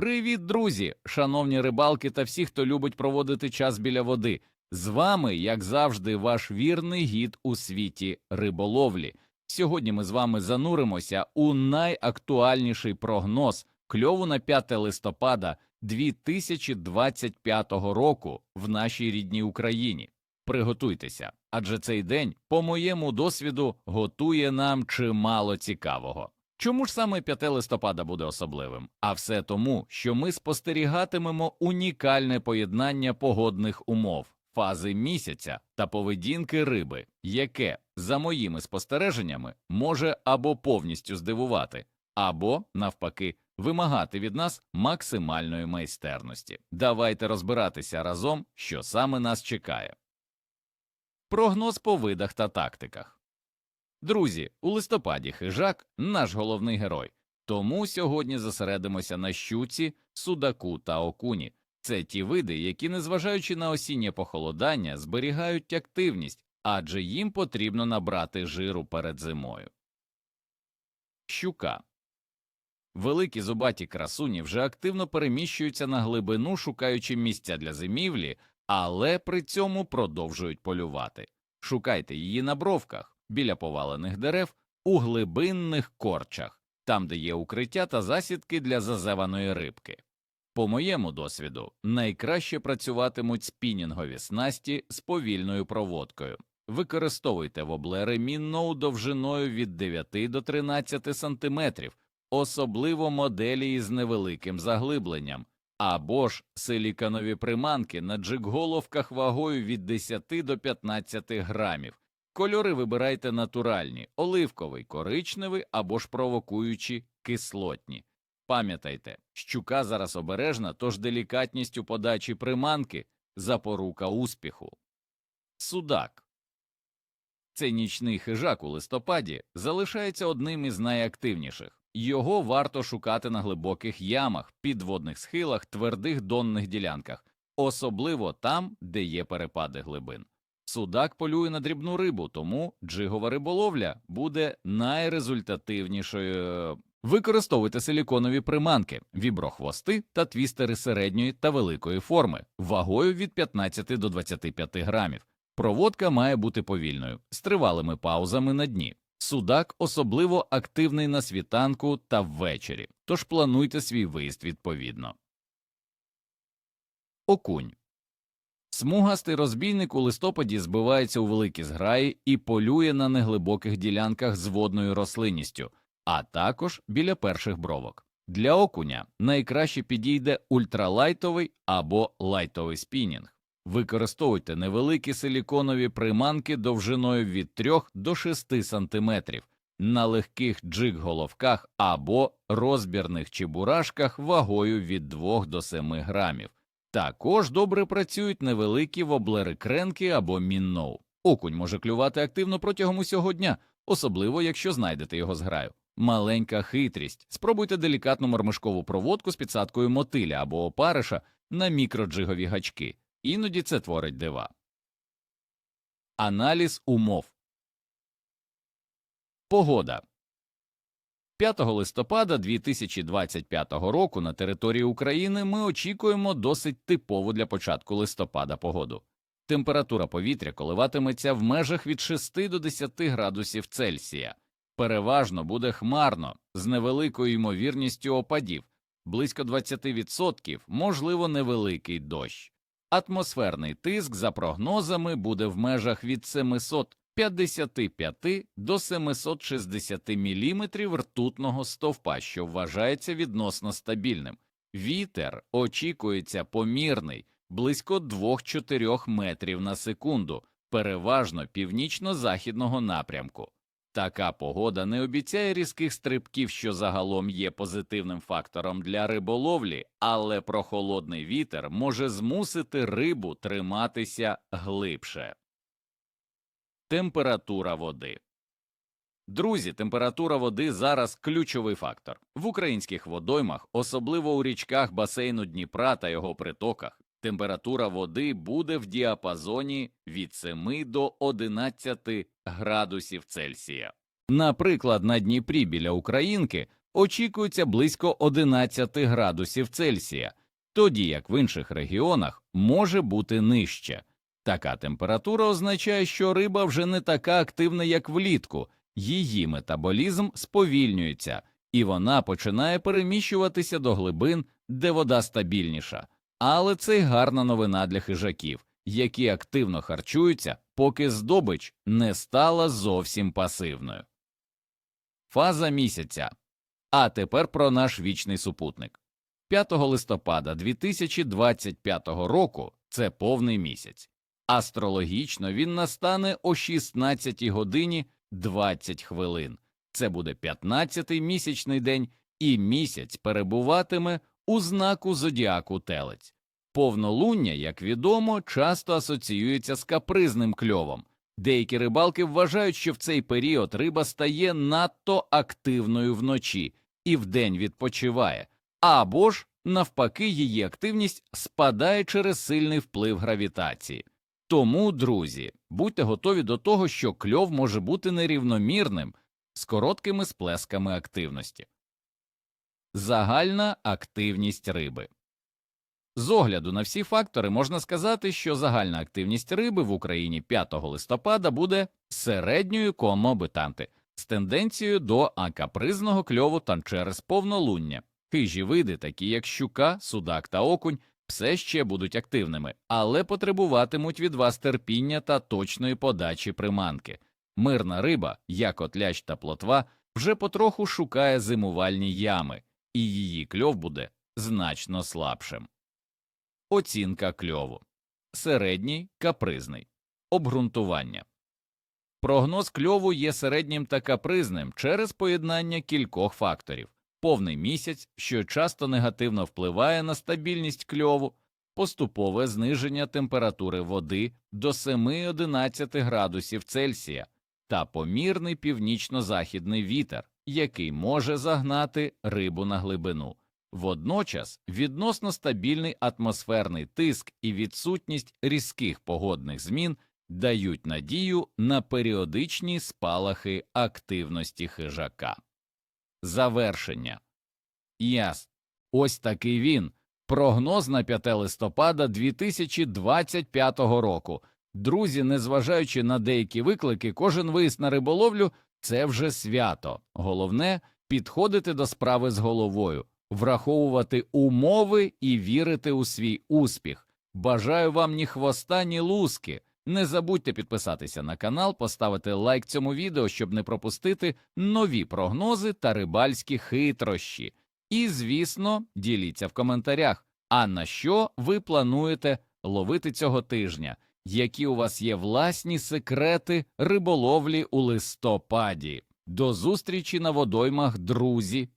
Привіт, друзі! Шановні рибалки та всі, хто любить проводити час біля води. З вами, як завжди, ваш вірний гід у світі риболовлі. Сьогодні ми з вами зануримося у найактуальніший прогноз кльову на 5 листопада 2025 року в нашій рідній Україні. Приготуйтеся, адже цей день, по моєму досвіду, готує нам чимало цікавого. Чому ж саме 5 листопада буде особливим? А все тому, що ми спостерігатимемо унікальне поєднання погодних умов, фази місяця та поведінки риби, яке, за моїми спостереженнями, може або повністю здивувати, або, навпаки, вимагати від нас максимальної майстерності. Давайте розбиратися разом, що саме нас чекає. Прогноз по видах та тактиках. Друзі, у листопаді хижак наш головний герой. Тому сьогодні зосередимося на щуці, судаку та окуні. Це ті види, які, незважаючи на осіннє похолодання, зберігають активність, адже їм потрібно набрати жиру перед зимою. Щука великі зубаті красуні вже активно переміщуються на глибину, шукаючи місця для зимівлі, але при цьому продовжують полювати. Шукайте її на бровках, біля повалених дерев, у глибинних корчах, там, де є укриття та засідки для зазеваної рибки. По моєму досвіду, найкраще працюватимуть спінінгові снасті з повільною проводкою. Використовуйте воблери мінноу довжиною від 9 до 13 см, особливо моделі із невеликим заглибленням, або ж силіканові приманки на джигголовках вагою від 10 до 15 грамів. Кольори вибирайте натуральні, оливковий, коричневий або ж провокуючі кислотні. Пам'ятайте, щука зараз обережна, тож делікатність у подачі приманки запорука успіху. Судак цей нічний хижак у листопаді залишається одним із найактивніших. Його варто шукати на глибоких ямах, підводних схилах, твердих донних ділянках, особливо там, де є перепади глибин. Судак полює на дрібну рибу, тому джигова риболовля буде найрезультативнішою. Використовуйте силіконові приманки, віброхвости та твістери середньої та великої форми, вагою від 15 до 25 грамів. Проводка має бути повільною, з тривалими паузами на дні. Судак особливо активний на світанку та ввечері, тож плануйте свій виїзд відповідно. Окунь Смугастий розбійник у листопаді збивається у великі зграї і полює на неглибоких ділянках з водною рослинністю, а також біля перших бровок. Для окуня найкраще підійде ультралайтовий або лайтовий спінінг. Використовуйте невеликі силіконові приманки довжиною від 3 до 6 см на легких джиг-головках або розбірних чебурашках вагою від 2 до 7 грамів. Також добре працюють невеликі воблери кренки або мінноу. Окунь може клювати активно протягом усього дня, особливо якщо знайдете його зграю. Маленька хитрість. Спробуйте делікатну мормишкову проводку з підсадкою мотиля або опариша на мікроджигові гачки. Іноді це творить дива. Аналіз умов Погода 5 листопада 2025 року на території України ми очікуємо досить типову для початку листопада погоду. Температура повітря коливатиметься в межах від 6 до 10 градусів Цельсія. Переважно буде хмарно, з невеликою ймовірністю опадів, близько 20%, можливо, невеликий дощ. Атмосферний тиск, за прогнозами, буде в межах від 755 до 760 мм ртутного стовпа, що вважається відносно стабільним. Вітер очікується помірний, близько 2-4 метрів на секунду, переважно північно-західного напрямку. Така погода не обіцяє різких стрибків, що загалом є позитивним фактором для риболовлі, але прохолодний вітер може змусити рибу триматися глибше. Температура води Друзі, температура води зараз ключовий фактор. В українських водоймах, особливо у річках басейну Дніпра та його притоках, температура води буде в діапазоні від 7 до 11 градусів Цельсія. Наприклад, на Дніпрі біля Українки очікується близько 11 градусів Цельсія, тоді як в інших регіонах може бути нижче. Така температура означає, що риба вже не така активна, як влітку, її метаболізм сповільнюється, і вона починає переміщуватися до глибин, де вода стабільніша. Але це й гарна новина для хижаків, які активно харчуються, поки здобич не стала зовсім пасивною. Фаза місяця. А тепер про наш вічний супутник. 5 листопада 2025 року це повний місяць. Астрологічно він настане о 16 годині 20 хвилин. Це буде 15-й місячний день, і місяць перебуватиме у знаку зодіаку Телець. Повнолуння, як відомо, часто асоціюється з капризним кльовом. Деякі рибалки вважають, що в цей період риба стає надто активною вночі і вдень відпочиває, або ж, навпаки, її активність спадає через сильний вплив гравітації. Тому, друзі, будьте готові до того, що кльов може бути нерівномірним з короткими сплесками активності. Загальна активність риби. З огляду на всі фактори можна сказати, що загальна активність риби в Україні 5 листопада буде середньою комобитанти з тенденцією до акапризного кльову та через повнолуння. Хижі види, такі як щука, судак та окунь, все ще будуть активними, але потребуватимуть від вас терпіння та точної подачі приманки. Мирна риба, як от лящ та плотва, вже потроху шукає зимувальні ями, і її кльов буде значно слабшим. Оцінка кльову середній капризний обґрунтування. Прогноз кльову є середнім та капризним через поєднання кількох факторів повний місяць, що часто негативно впливає на стабільність кльову, поступове зниження температури води до 7-11 градусів Цельсія та помірний північно-західний вітер, який може загнати рибу на глибину. Водночас відносно стабільний атмосферний тиск і відсутність різких погодних змін дають надію на періодичні спалахи активності хижака. Завершення. Яс. Ось такий він. Прогноз на 5 листопада 2025 року. Друзі, незважаючи на деякі виклики, кожен виїзд на риболовлю це вже свято. Головне підходити до справи з головою, враховувати умови і вірити у свій успіх. Бажаю вам ні хвоста, ні луски. Не забудьте підписатися на канал, поставити лайк цьому відео, щоб не пропустити нові прогнози та рибальські хитрощі. І, звісно, діліться в коментарях, а на що ви плануєте ловити цього тижня, які у вас є власні секрети риболовлі у листопаді. До зустрічі на водоймах, друзі!